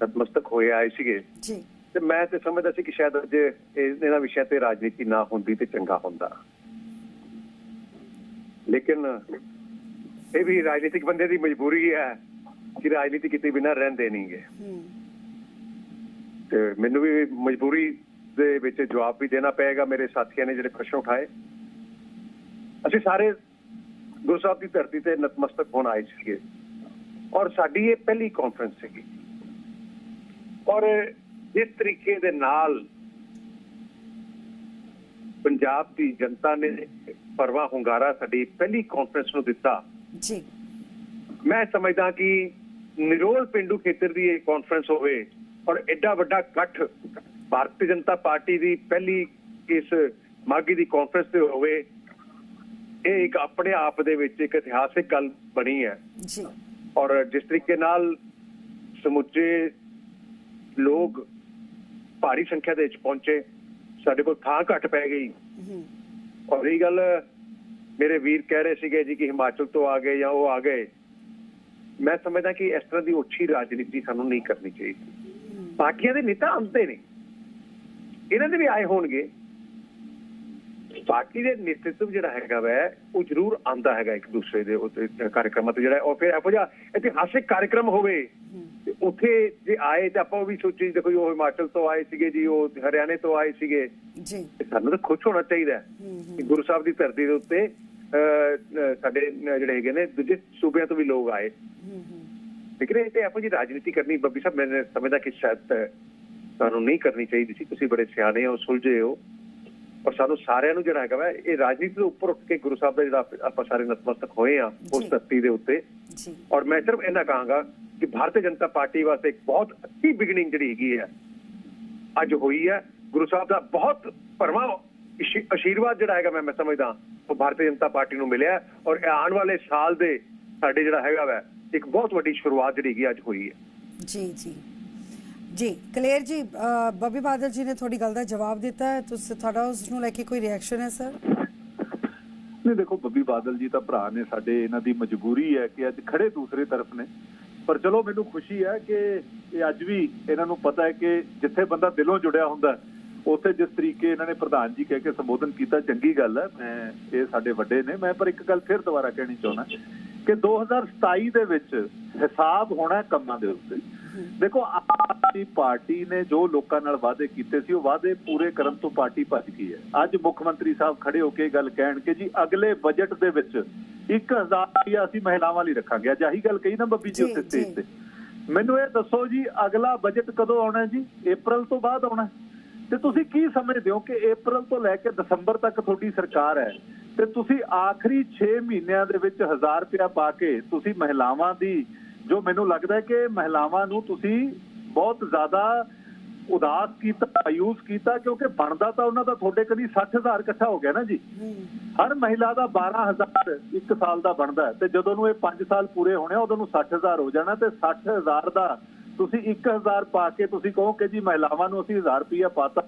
ਨਤਮਸਤਕ ਹੋਏ ਆਏ ਸੀਗੇ। ਜੀ। ਤੇ ਮੈਂ ਤੇ ਸਮਝਦਾ ਸੀ ਕਿ ਸ਼ਾਇਦ ਅੱਜ ਇਹ- ਇਹਨਾਂ ਵਿਸ਼ਿਆਂ ਤੇ ਰਾਜਨੀਤੀ ਨਾ ਹੁੰਦੀ ਤੇ ਚੰਗਾ ਹੁੰਦਾ। ਲੇਕਿਨ ਇਹ ਵੀ ਰਾਜਨੀਤਿਕ ਬੰਦੇ ਦੀ ਮਜਬੂਰੀ ਹੈ ਕਿ ਰਾਜਨੀਤੀ ਕਿਤੇ ਬਿਨਾਂ ਰਹਿੰਦੇ ਨਹੀਂਗੇ ਤੇ ਮੈਨੂੰ ਵੀ ਮਜਬੂਰੀ ਦੇ ਵਿੱਚ ਜਵਾਬ ਵੀ ਦੇਣਾ ਪਏਗਾ ਮੇਰੇ ਸਾਥੀਆਂ ਨੇ ਜਿਹੜੇ ਪ੍ਰਸ਼ਨ ਉਠਾਏ। ਅਸੀਂ ਸਾਰੇ ਗੁਰੂ ਸਾਹਿਬ ਦੀ ਧਰਤੀ ਤੇ ਨਤਮਸਤਕ ਹੋਣ ਆਏ ਸੀਗੇ। ਔਰ ਸਾਡੀ ਇਹ ਪਹਿਲੀ ਕਾਨਫਰੰਸ ਸੀਗੀ। ਔਰ ਜਿਸ ਤਰੀਕੇ ਦੇ ਨਾਲ ਪੰਜਾਬ ਦੀ ਜਨਤਾ ਨੇ ਪਰਵਾ ਹੁੰਗਾਰਾ ਸਾਡੀ ਪਹਿਲੀ ਕਾਨਫਰੰਸ ਨੂੰ ਦਿੱਤਾ। ਜੀ। ਮੈਂ ਸਮਝਦਾ ਕਿ ਨਿਰੋਲ ਪਿੰਡੂ ਖੇਤਰ ਦੀ ਇਹ ਕਾਨਫਰੰਸ ਹੋਵੇ ਔਰ ਐਡਾ ਵੱਡਾ ਇਕੱਠ ਭਾਰਤੀ ਜਨਤਾ ਪਾਰਟੀ ਦੀ ਪਹਿਲੀ ਇਸ ਮਾਗੀ ਦੀ ਕਾਨਫਰੰਸ ਤੇ ਹੋਵੇ ਇਹ ਇੱਕ ਆਪਣੇ ਆਪ ਦੇ ਵਿੱਚ ਇੱਕ ਇਤਿਹਾਸਿਕ ਗੱਲ ਬਣੀ ਹੈ। ਜੀ। ਔਰ ਜਿਸ ਤਰੀਕੇ ਨਾਲ ਸਮੁੱਚੇ ਲੋਕ ਭਾਰੀ ਸੰਖਿਆ ਦੇ ਵਿੱਚ ਪਹੁੰਚੇ ਸਾਡੇ ਕੋਲ ਥਾਂ ਘੱਟ ਪੈ ਗਈ। ਔਰ ਇਹ ਗੱਲ ਮੇਰੇ ਵੀਰ ਕਹਿ ਰਹੇ ਸੀਗੇ ਜੀ ਕਿ ਹਿਮਾਚਲ ਤੋਂ ਆ ਗਏ ਜਾਂ ਉਹ ਆ ਗਏ। ਮੈਂ ਸਮਝਦਾ ਕਿ ਇਸ ਤਰ੍ਹਾਂ ਦੀ ਉੱਚੀ ਰਾਜਨੀਤੀ ਸਾਨੂੰ ਨਹੀਂ ਕਰਨੀ ਚਾਹੀਦੀ। ਪਾਰਟੀਆਂ ਦੇ ਨੇਤਾ ਆਉਂਦੇ ਨੇ। ਇਹਨਾਂ ਦੇ ਵੀ ਆਏ ਹੋਣਗੇ। ਪਾਰਟੀ ਦੇ ਨੇਤ੍ਰਿਤਵ ਜਿਹੜਾ ਹੈਗਾ ਵੈ ਉਹ ਜ਼ਰੂਰ ਆਂਦਾ ਹੈਗਾ ਇੱਕ ਦੂਸਰੇ ਦੇ ਕਾਰਜਕ੍ਰਮਾਂ ਤੇ ਜਿਹੜਾ ਔਰ ਫਿਰ ਇਹੋ ਜਿਹਾ ਇਤਿਹਾਸਿਕ ਕਾਰਜਕ੍ਰਮ ਹੋਵੇ। ਤੇ ਉੱਥੇ ਜੇ ਆਏ ਤੇ ਆਪਾਂ ਉਹ ਵੀ ਸੋਚੀ ਦੇਖੋ ਜੀ ਉਹ ਹਿਮਾਚਲ ਤੋਂ ਆਏ ਸੀਗੇ ਜੀ ਉਹ ਹਰਿਆਣੇ ਤੋਂ ਆਏ ਸੀਗੇ। ਜੀ। ਸਾਨੂੰ ਤਾਂ ਖੁਸ਼ ਹੋਣਾ ਚਾਹੀਦਾ ਹੈ ਕਿ ਗੁਰੂ ਸਾਹਿਬ ਦੀ ਧਰਤੀ ਦੇ ਉੱਤੇ ਸਾਡੇ ਜਿਹੜੇ ਹੈਗੇ ਨੇ ਦੂਜੇ ਸੂਬਿਆਂ ਤੋਂ ਵੀ ਲੋਕ ਆਏ। ਲੇਕਿਨ ਇਹ ਤੇ ਇਹੋ ਜਿਹੀ ਰਾਜਨੀਤੀ ਕਰਨੀ ਬੱਬੀ ਸਾਹਿਬ ਮੈਂ ਸਮਝਦਾ ਕਿ ਸ਼ਾਇਦ ਤੁਹਾਨੂੰ ਨਹੀਂ ਕਰਨੀ ਚਾਹੀਦੀ ਸੀ। ਤੁਸੀਂ ਬੜੇ ਸਿਆਣੇ ਹੋ ਸੁਲਝੇ ਹੋ। ਔਰ ਸਾਨੂੰ ਸਾਰਿਆਂ ਨੂੰ ਜਿਹੜਾ ਹੈਗਾ ਵਾ ਇਹ ਰਾਜਨੀਤੀ ਤੋਂ ਉੱਪਰ ਉੱਠ ਕੇ ਗੁਰੂ ਸਾਹਿਬ ਦਾ ਜਿਹੜਾ ਆਪਾਂ ਸਾਰੇ ਨਤਮਸਤਕ ਹੋਏ ਆ ਉਸ। ਧਰਤੀ ਦੇ ਉੱਤੇ। ਜੀ। ਔਰ ਮੈਂ ਸਿਰਫ ਇਹਨਾਂ ਕਹਾਂਗਾ ਕਿ ਭਾਰਤੀ ਜਨਤਾ ਪਾਰਟੀ ਵਾਸਤੇ ਇੱਕ ਬਹੁਤ ਅੱਛੀ ਬਿਗਨਿੰਗ ਜਿਹੜੀ ਹੈਗੀ ਹੈ ਅੱਜ ਹੋਈ ਹੈ। ਗੁਰੂ ਸਾਹਿਬ ਦਾ ਬਹੁਤ ਭਰਵਾਂ ਅਸ਼ੀ- ਆਸ਼ੀਰਵਾਦ ਜਿਹੜਾ ਹੈਗਾ ਮੈਂ ਮੈਂ ਸਮਝਦਾ ਉਹ ਭਾਰਤੀ ਜਨਤਾ ਪਾਰਟੀ ਨੂੰ ਮਿਲਿਆ ਔਰ ਆਉਣ ਵਾਲੇ ਸਾਲ ਦੇ ਸਾਡੇ ਜਿਹੜਾ ਹੈਗਾ ਵਾ ਇੱਕ ਬਹੁਤ ਵੱਡੀ ਸ਼ੁਰੂਆਤ ਜਿਹੜੀ ਹੈਗੀ ਅੱਜ ਹੋਈ ਹੈ। ਜੀ ਜੀ। ਜੀ ਕਲੀਅਰ ਜੀ ਬੱਬੀ ਬਾਦਲ ਜੀ ਨੇ ਤੁਹਾਡੀ ਗੱਲ ਦਾ ਜਵਾਬ ਦਿੱਤਾ ਹੈ। ਤੁਸੀਂ, ਤੁਹਾਡਾ ਉਸ ਨੂੰ ਲੈ ਕੇ ਕੋਈ ਰਿਐਕਸ਼ਨ ਹੈ ਸਰ ਨਹੀਂ, ਦੇਖੋ, ਬੱਬੀ ਬਾਦਲ ਜੀ ਤਾਂ ਭਰਾ ਨੇ, ਸਾਡੇ ਇਹਨਾਂ ਦੀ ਮਜਬੂਰੀ ਹੈ ਕਿ ਅੱਜ ਖੜੇ ਦੂਸਰੇ ਤਰਫ ਨੇ। ਪਰ ਚਲੋ, ਮੈਨੂੰ ਖੁਸ਼ੀ ਹੈ ਕਿ ਇਹ ਅੱਜ ਵੀ ਇਹਨਾਂ ਨੂੰ ਪਤਾ ਹੈ ਕਿ ਜਿੱਥੇ ਬੰਦਾ ਦਿਲੋਂ ਜੁੜਿਆ ਹੁੰਦਾ ਉੱਥੇ ਜਿਸ ਤਰੀਕੇ ਇਹਨਾਂ ਨੇ ਪ੍ਰਧਾਨ ਜੀ ਕਹਿ ਕੇ ਸੰਬੋਧਨ ਕੀਤਾ, ਚੰਗੀ ਗੱਲ ਹੈ। ਮੈਂ, ਇਹ ਸਾਡੇ ਵੱਡੇ ਨੇ। ਮੈਂ ਪਰ ਇੱਕ ਗੱਲ ਫਿਰ ਦੁਬਾਰਾ ਕਹਿਣੀ ਚਾਹੁੰਦਾ ਕਿ 2027 ਦੇ ਵਿੱਚ ਹਿਸਾਬ ਹੋਣਾ ਕੰਮਾਂ ਦੇ ਉੱਤੇ। ਦੇਖੋ ਆਦਮੀ ਪਾਰਟੀ ਨੇ ਜੋ ਲੋਕਾਂ ਨਾਲ ਵਾਅਦੇ ਕੀਤੇ ਸੀ ਉਹ ਵਾਅਦੇ ਪੂਰੇ ਕਰਨ ਤੋਂ ਪਾਰਟੀ ਭੱਜ ਗਈ ਹੈ। ਅੱਜ ਮੁੱਖ ਮੰਤਰੀ ਸਾਹਿਬ ਖੜੇ ਹੋ ਕੇ ਗੱਲ ਕਹਿਣ ਕਿ ਜੀ ਅਗਲੇ ਬਜਟ ਦੇ ਵਿੱਚ 1000 ਰੁਪਇਆ ਅਸੀਂ ਮਹਿਲਾਵਾਂ ਲਈ ਰੱਖਾਂਗੇ। ਅੱਜ ਆਹੀ ਗੱਲ ਕਹੀ ਨਾ ਬੱਬੀ ਜੀ ਉੱਤੇ ਸਟੇਜ। ਤੇ। ਮੈਨੂੰ ਇਹ ਦੱਸੋ ਜੀ ਅਗਲਾ ਬਜਟ ਕਦੋਂ ਆਉਣਾ ਜੀ? April ਤੋਂ ਬਾਅਦ ਆਉਣਾ? ਤੇ ਤੁਸੀਂ ਕੀ ਸਮਝਦੇ ਹੋ ਕਿ April ਤੋਂ ਲੈ ਕੇ ਦਸੰਬਰ ਤੱਕ ਤੁਹਾਡੀ ਸਰਕਾਰ ਹੈ? ਤੇ ਤੁਸੀਂ ਆਖਰੀ 6 ਮਹੀਨਿਆਂ ਦੇ ਵਿੱਚ 1000 ਰੁਪਇਆ ਪਾ ਕੇ ਤੁਸੀਂ ਮਹਿਲਾਵਾਂ ਦੀ ਜੋ ਮੈਨੂੰ ਲੱਗਦਾ ਹੈ ਕਿ ਮਹਿਲਾਵਾਂ ਨੂੰ ਤੁਸੀਂ ਬਹੁਤ ਜ਼ਿਆਦਾ ਉਦਾਸ ਕੀਤਾ ਮਾਯੂਸ ਕੀਤਾ ਕਿਉਂਕਿ ਬਣਦਾ ਤਾਂ ਉਹਨਾਂ ਦਾ ਤੁਹਾਡੇ ਕਦੀ 60000 ਇਕੱਠਾ ਹੋ ਗਿਆ ਨਾ ਜੀ। ਹਰ ਮਹਿਲਾ ਦਾ 12000 ਇੱਕ ਸਾਲ ਦਾ ਬਣਦਾ ਹੈ ਤੇ ਜਦੋਂ ਨੂੰ ਇਹ 5 ਸਾਲ ਪੂਰੇ ਹੋਣੇ ਉਦੋਂ ਨੂੰ 60000 ਹੋ ਜਾਣਾ ਤੇ 60000 ਦਾ ਤੁਸੀਂ 1000 ਪਾ ਕੇ ਤੁਸੀਂ ਕਹੋ ਕਿ ਜੀ ਮਹਿਲਾਵਾਂ ਨੂੰ ਅਸੀਂ 1000 ਰੁਪਇਆ ਪਾਤਾ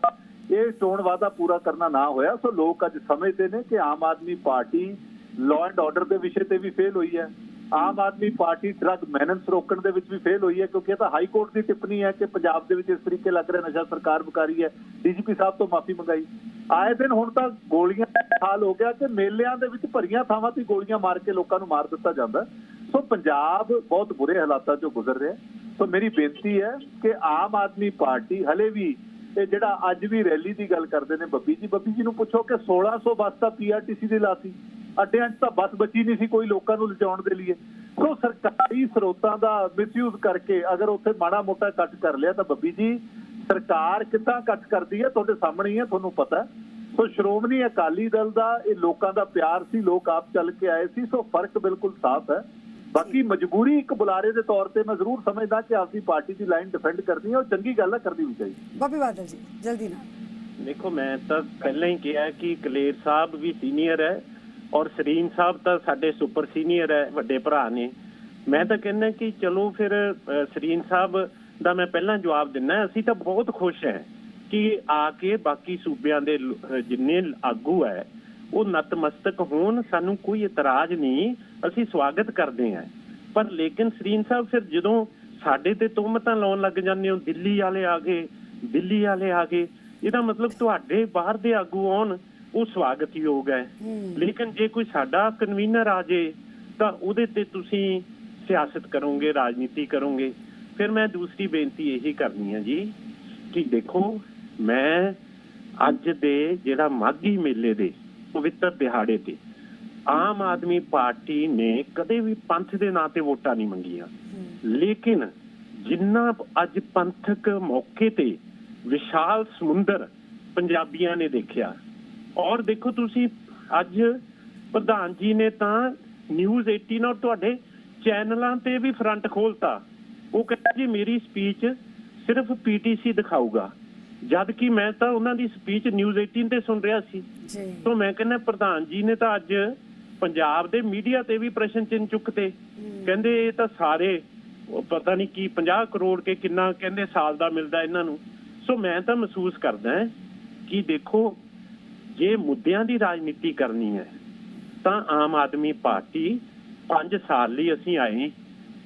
ਇਹ ਚੋਣ ਵਾਦਾ ਪੂਰਾ ਕਰਨਾ ਨਾ ਹੋਇਆ। ਸੋ ਲੋਕ ਅੱਜ ਸਮਝਦੇ ਨੇ ਕਿ Aam Aadmi party law and order ਦੇ ਵਿਸ਼ੇ ਤੇ ਵੀ ਫੇਲ ਹੋਈ ਹੈ। ਆਮ ਆਦਮੀ ਪਾਰਟੀ ਡਰੱਗ ਮੈਨੈਂਸ ਰੋਕਣ ਦੇ ਵਿੱਚ ਵੀ ਫੇਲ ਹੋਈ ਹੈ ਕਿਉਂਕਿ ਇਹ ਤਾਂ ਹਾਈ ਕੋਰਟ ਦੀ ਟਿੱਪਣੀ ਹੈ ਕਿ ਪੰਜਾਬ ਦੇ ਵਿੱਚ ਇਸ ਤਰੀਕੇ ਲੱਗ ਰਿਹਾ ਨਸ਼ਾ ਸਰਕਾਰ ਬੁਕਾਰੀ ਹੈ। ਡੀਜੀਪੀ ਸਾਹਿਬ ਤੋਂ ਮਾਫੀ ਮੰਗਾਈ। ਆਏ ਦਿਨ ਹੁਣ ਤਾਂ ਗੋਲੀਆਂ ਦਾ ਹਾਲ ਹੋ ਗਿਆ ਕਿ ਮੇਲਿਆਂ ਦੇ ਵਿੱਚ ਭਰੀਆਂ ਥਾਵਾਂ ਤੇ ਗੋਲੀਆਂ ਮਾਰ ਕੇ ਲੋਕਾਂ ਨੂੰ ਮਾਰ ਦਿੱਤਾ ਜਾਂਦਾ। ਸੋ ਪੰਜਾਬ ਬਹੁਤ ਬੁਰੇ ਹਾਲਾਤਾਂ ਚੋਂ ਗੁਜ਼ਰ ਰਿਹਾ। ਸੋ ਮੇਰੀ ਬੇਨਤੀ ਹੈ ਕਿ ਆਮ ਆਦਮੀ ਪਾਰਟੀ ਹਲੇ ਵੀ ਇਹ ਜਿਹੜਾ ਅੱਜ ਵੀ ਰੈਲੀ ਦੀ ਗੱਲ ਕਰਦੇ ਨੇ ਬੱਬੀ ਜੀ ਬੱਬੀ ਜੀ ਨੂੰ ਪੁੱਛੋ ਕਿ 1600 ਬੱਸ ਤਾਂ ਪੀਆਰਟੀਸੀ ਦੇ ਲਾਤੀ। ਅੱਡਿਆਂ 'ਚ ਤਾਂ ਬੱਸ ਬਚੀ ਨਹੀਂ ਸੀ ਕੋਈ ਲੋਕਾਂ ਨੂੰ ਲਿਜਾਉਣ ਦੇ ਲਈ। ਸੋ ਸਰਕਾਰੀ ਸਰੋਤਾਂ ਦਾ ਮਿਸਯੂਜ਼ ਕਰਕੇ ਅਗਰ ਉੱਥੇ ਮਾੜਾ ਮੋਟਾ ਕੱਟ ਕਰ ਲਿਆ ਤਾਂ ਬੱਬੀ ਜੀ ਸਰਕਾਰ ਕਿੱਦਾਂ ਕੱਟ ਕਰਦੀ ਹੈ? ਤੁਹਾਡੇ ਸਾਹਮਣੇ ਹੀ ਹੈ ਤੁਹਾਨੂੰ ਪਤਾ। ਸੋ ਸ਼੍ਰੋਮਣੀ ਅਕਾਲੀ ਦਲ ਦਾ ਇਹ ਲੋਕਾਂ ਦਾ ਪਿਆਰ ਸੀ ਲੋਕ ਆਪ ਚੱਲ ਕੇ ਆਏ ਸੀ ਸੋ ਫ਼ਰਕ ਬਿਲਕੁਲ ਸਾਫ਼ ਹੈ। ਬਾਕੀ ਮਜਬੂਰੀ ਇੱਕ ਬੁਲਾਰੇ ਦੇ ਤੌਰ ਤੇ ਮੈਂ ਜ਼ਰੂਰ ਸਮਝਦਾ ਕਿ ਆਪਦੀ ਪਾਰਟੀ ਦੀ ਲਾਈਨ ਡਿਫੈਂਡ ਕਰਨੀ ਹੈ ਉਹ ਚੰਗੀ ਗੱਲ ਹੈ ਕਰਨੀ ਵੀ ਚਾਹੀਦੀ ਬੱਬੀ ਬਾਦਲ ਜੀ ਜਲਦੀ ਨਾਲ। ਦੇਖੋ ਮੈਂ ਤਾਂ ਪਹਿਲਾਂ ਹੀ ਕਿਹਾ ਕਿ ਕਲੇਰ ਸਾਹਿਬ ਵੀ ਸੀਨੀਅਰ ਹੈ। ਔਰ ਸਰੀਨ ਸਾਹਿਬ ਤਾਂ ਸਾਡੇ ਸੁਪਰ ਸੀਨੀਅਰ ਹੈ, ਵੱਡੇ ਭਰਾ ਨੇ। ਮੈਂ ਤਾਂ ਕਹਿੰਦਾ ਕਿ ਚਲੋ ਫਿਰ ਸਰੀਨ ਸਾਹਿਬ ਦਾ ਮੈਂ ਪਹਿਲਾਂ ਜਵਾਬ ਦਿੰਨਾ ਅਸੀਂ ਤਾਂ ਬਹੁਤ ਖੁਸ਼ ਹੈ ਕਿ ਆ ਕੇ ਬਾਕੀ ਸੂਬਿਆਂ ਦੇ ਜਿੰਨੇ ਆਗੂ ਹੈ, ਉਹ ਨਤਮਸਤਕ ਹੋਣ। ਸਾਨੂੰ ਕੋਈ ਇਤਰਾਜ਼ ਨਹੀਂ। ਅਸੀਂ ਸਵਾਗਤ ਕਰਦੇ ਹਾਂ। ਪਰ ਲੇਕਿਨ ਸਰੀਨ ਸਾਹਿਬ ਫਿਰ ਜਦੋਂ ਸਾਡੇ ਤੇ ਤੁਹਮਤਾਂ ਲਾਉਣ ਲੱਗ ਜਾਂਦੇ ਹੋ, ਦਿੱਲੀ ਵਾਲੇ ਆ ਗਏ, ਦਿੱਲੀ ਵਾਲੇ ਆ ਗਏ, ਇਹਦਾ ਮਤਲਬ ਤੁਹਾਡੇ ਬਾਹਰ ਦੇ ਆਗੂ ਆਉਣ। ਉਹ ਸਵਾਗਤਯੋਗ ਹੈ। ਲੇਕਿਨ ਜੇ ਕੋਈ ਸਾਡਾ ਕਨਵੀਨਰ ਆ ਜੇ ਤਾਂ ਉਹਦੇ ਤੇ ਤੁਸੀਂ ਸਿਆਸਤ ਕਰੋਗੇ ਰਾਜਨੀਤੀ ਕਰੋਗੇ। ਫਿਰ ਮੈਂ ਦੂਸਰੀ ਬੇਨਤੀ ਇਹੀ ਕਰਨੀ ਹੈ ਜੀ ਕਿ ਦੇਖੋ ਮੈਂ ਅੱਜ ਦੇ ਜਿਹੜਾ ਮਾਘੀ ਮੇਲੇ ਦੇ ਪਵਿੱਤਰ ਦਿਹਾੜੇ ਤੇ ਆਮ ਆਦਮੀ ਪਾਰਟੀ ਨੇ ਕਦੇ ਵੀ ਪੰਥ ਦੇ ਨਾਂ ਤੇ ਵੋਟਾਂ ਨਹੀਂ ਮੰਗੀਆਂ। ਲੇਕਿਨ ਜਿੰਨਾ ਅੱਜ ਪੰਥਕ ਮੌਕੇ ਤੇ ਵਿਸ਼ਾਲ ਸਮੁੰਦਰ ਪੰਜਾਬੀਆਂ ਨੇ ਦੇਖਿਆ ਔਰ ਦੇਖੋ ਤੁਸੀਂ ਅੱਜ ਪ੍ਰਧਾਨ ਜੀ ਨੇ ਤਾਂ ਨਿਊਜ਼ 18 ਔਰ ਤੁਹਾਡੇ ਚੈਨਲਾਂ ਤੇ ਵੀ ਫਰੰਟ ਖੋਲਤਾ। ਉਹ ਕਹਿੰਦਾ ਜੀ ਮੇਰੀ ਸਪੀਚ ਸਿਰਫ ਪੀਟੀਸੀ ਦਿਖਾਊਗਾ। ਜਦ ਕਿ ਮੈਂ ਤਾਂ ਉਹਨਾਂ ਦੀ ਸਪੀਚ ਨਿਊਜ਼ 18 ਤੇ ਸੁਣ ਰਿਹਾ ਸੀ। ਜੀ। ਤੋਂ ਮੈਂ ਕਹਿੰਦਾ ਪ੍ਰਧਾਨ ਜੀ ਨੇ ਤਾਂ ਅੱਜ ਪੰਜਾਬ ਦੇ ਮੀਡੀਆ ਤੇ ਵੀ ਪ੍ਰਸ਼ਨ ਚਿੰਨ੍ਹ ਚੁੱਕਤੇ। ਕਹਿੰਦੇ ਇਹ ਤਾਂ ਸਾਰੇ ਪਤਾ ਨਹੀਂ ਕੀ 50 ਕਰੋੜ ਕੇ ਕਿੰਨਾ ਕਹਿੰਦੇ ਸਾਲ ਦਾ ਮਿਲਦਾ ਇਹਨਾਂ ਨੂੰ। ਸੋ ਮੈਂ ਤਾਂ ਮਹਿਸੂਸ ਕਰਦਾ ਕਿ ਦੇਖੋ ਜੇ ਮੁੱਦਿਆਂ ਦੀ ਰਾਜਨੀਤੀ ਕਰਨੀ ਹੈ, ਤਾਂ ਆਮ ਆਦਮੀ ਪਾਰਟੀ 5 ਸਾਲ ਲਈ ਅਸੀਂ ਆਏ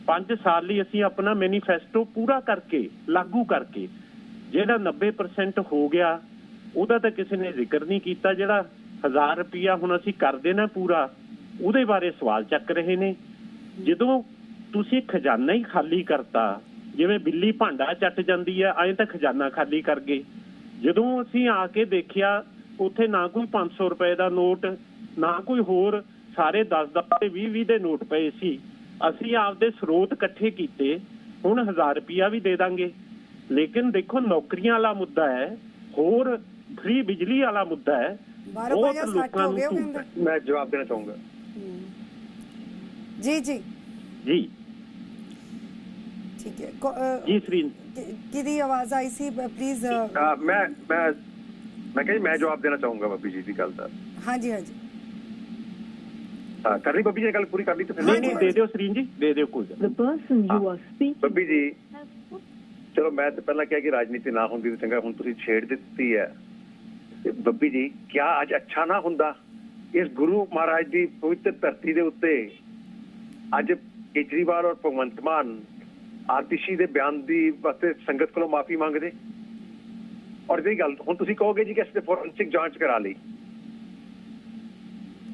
5 ਸਾਲ ਲਈ ਅਸੀਂ ਆਪਣਾ ਮੈਨੀਫੈਸਟੋ ਪੂਰਾ ਕਰਕੇ, ਲਾਗੂ ਕਰਕੇ, ਜਿਹੜਾ 90% ਹੋ ਗਿਆ, ਉਹਦਾ ਤਾਂ ਕਿਸੇ ਨੇ ਜ਼ਿਕਰ ਨਹੀਂ ਕੀਤਾ। ਜਿਹੜਾ 1000 ਰੁਪਿਆ ਹੁਣ ਅਸੀਂ ਕਰ ਦੇਣਾ ਪੂਰਾ, ਉਹਦੇ ਬਾਰੇ ਸਵਾਲ ਚੱਕ ਰਹੇ ਨੇ। ਜਦੋਂ ਤੁਸੀਂ ਖਜ਼ਾਨਾ ਹੀ ਖਾਲੀ ਕਰਤਾ, ਜਿਵੇਂ ਬਿੱਲੀ ਭਾਂਡਾ ਚੱਟ ਜਾਂਦੀ ਹੈ ਐਂ ਤਾਂ ਖਜ਼ਾਨਾ ਖਾਲੀ ਕਰ ਗਏ। ਜਦੋਂ ਅਸੀਂ ਆ ਕੇ ਦੇਖਿਆ ਉੱਥੇ ਨਾ ਕੋਈ 500 ਰੁਪਏ ਦਾ ਨੋਟ ਨਾ ਕੋਈ ਹੋਰ ਸਾਰੇ 10 10 ਤੇ 20 20 ਦੇ ਨੋਟ ਪਏ ਸੀ। ਅਸੀਂ ਆਪਦੇ ਸਰੋਤ ਇਕੱਠੇ ਕੀਤੇ ਹੁਣ 1000 ਰੁਪਿਆ ਵੀ ਦੇ ਦਾਂਗੇ। ਲੇਕਿਨ ਦੇਖੋ ਨੌਕਰੀਆਂ ਵਾਲਾ ਮੁੱਦਾ ਹੈ ਹੋਰ ਫ੍ਰੀ ਬਿਜਲੀ ਵਾਲਾ ਮੁੱਦਾ ਹੈ ਬਹੁਤ ਲੋਕਾਂ ਨੂੰ ਮੈਂ ਜਵਾਬ ਦੇਣਾ ਚਾਹੂੰਗਾ। ਜੀ ਜੀ। ਜੀ। ਠੀਕ ਹੈ। ਜੀ ਸ੍ਰੀ ਕਿਹਦੀ ਆਵਾਜ਼ ਆਈ ਸੀ? ਪਲੀਜ਼ ਮੈਂ ਮੈਂ ਮੈਂ ਕਿਹਾ ਜੀ ਮੈਂ ਜਵਾਬ ਦੇਣਾ ਚਾਹੂੰਗਾ ਬੱਬੀ ਜੀ ਦੀ ਗੱਲ ਦਾ। ਹਾਂਜੀ ਹਾਂਜੀ। ਹਾਂ ਕਰ ਲਈ ਬੱਬੀ ਜੀ ਗੱਲ ਪੂਰੀ ਕਰ ਲਈ ਤਾਂ ਫਿਰ ਨਹੀਂ ਨਹੀਂ ਦੇ ਦਿਓ ਸ੍ਰੀਨ ਜੀ ਦੇ ਦਿਓ ਕੋਈ The person you are speaking ਬੱਬੀ ਜੀ ਚਲੋ ਮੈਂ ਤਾਂ ਪਹਿਲਾਂ ਕਿਹਾ ਕਿ ਰਾਜਨੀਤੀ ਨਾ ਹੁੰਦੀ ਤਾਂ ਚੰਗਾ ਹੁਣ ਤੁਸੀਂ ਛੇੜ ਦਿੱਤੀ ਹੈ। ਤੇ ਬੱਬੀ ਜੀ ਕਿਆ ਅੱਜ ਅੱਛਾ ਨਾ ਹੁੰਦਾ? ਇਸ ਗੁਰੂ ਮਹਾਰਾਜ ਦੀ ਪਵਿੱਤਰ ਧਰਤੀ ਦੇ ਉੱਤੇ ਅੱਜ ਕੇਜਰੀਵਾਲ ਔਰ ਭਗਵੰਤ ਮਾਨ ਆਤਿਸ਼ੀ ਦੇ ਬਿਆਨ ਦੀ ਵਾਸਤੇ ਸੰਗਤ ਕੋਲੋਂ ਮਾਫੀ ਮੰਗਦੇ? ਔਰ ਜਿਹੜੀ ਗੱਲ ਹੁਣ ਤੁਸੀਂ ਕਹੋਗੇ ਜੀ ਕਿ ਅਸੀਂ ਫੋਰੈਂਸਿਕ ਜਾਂਚ ਕਰਾ ਲਈ।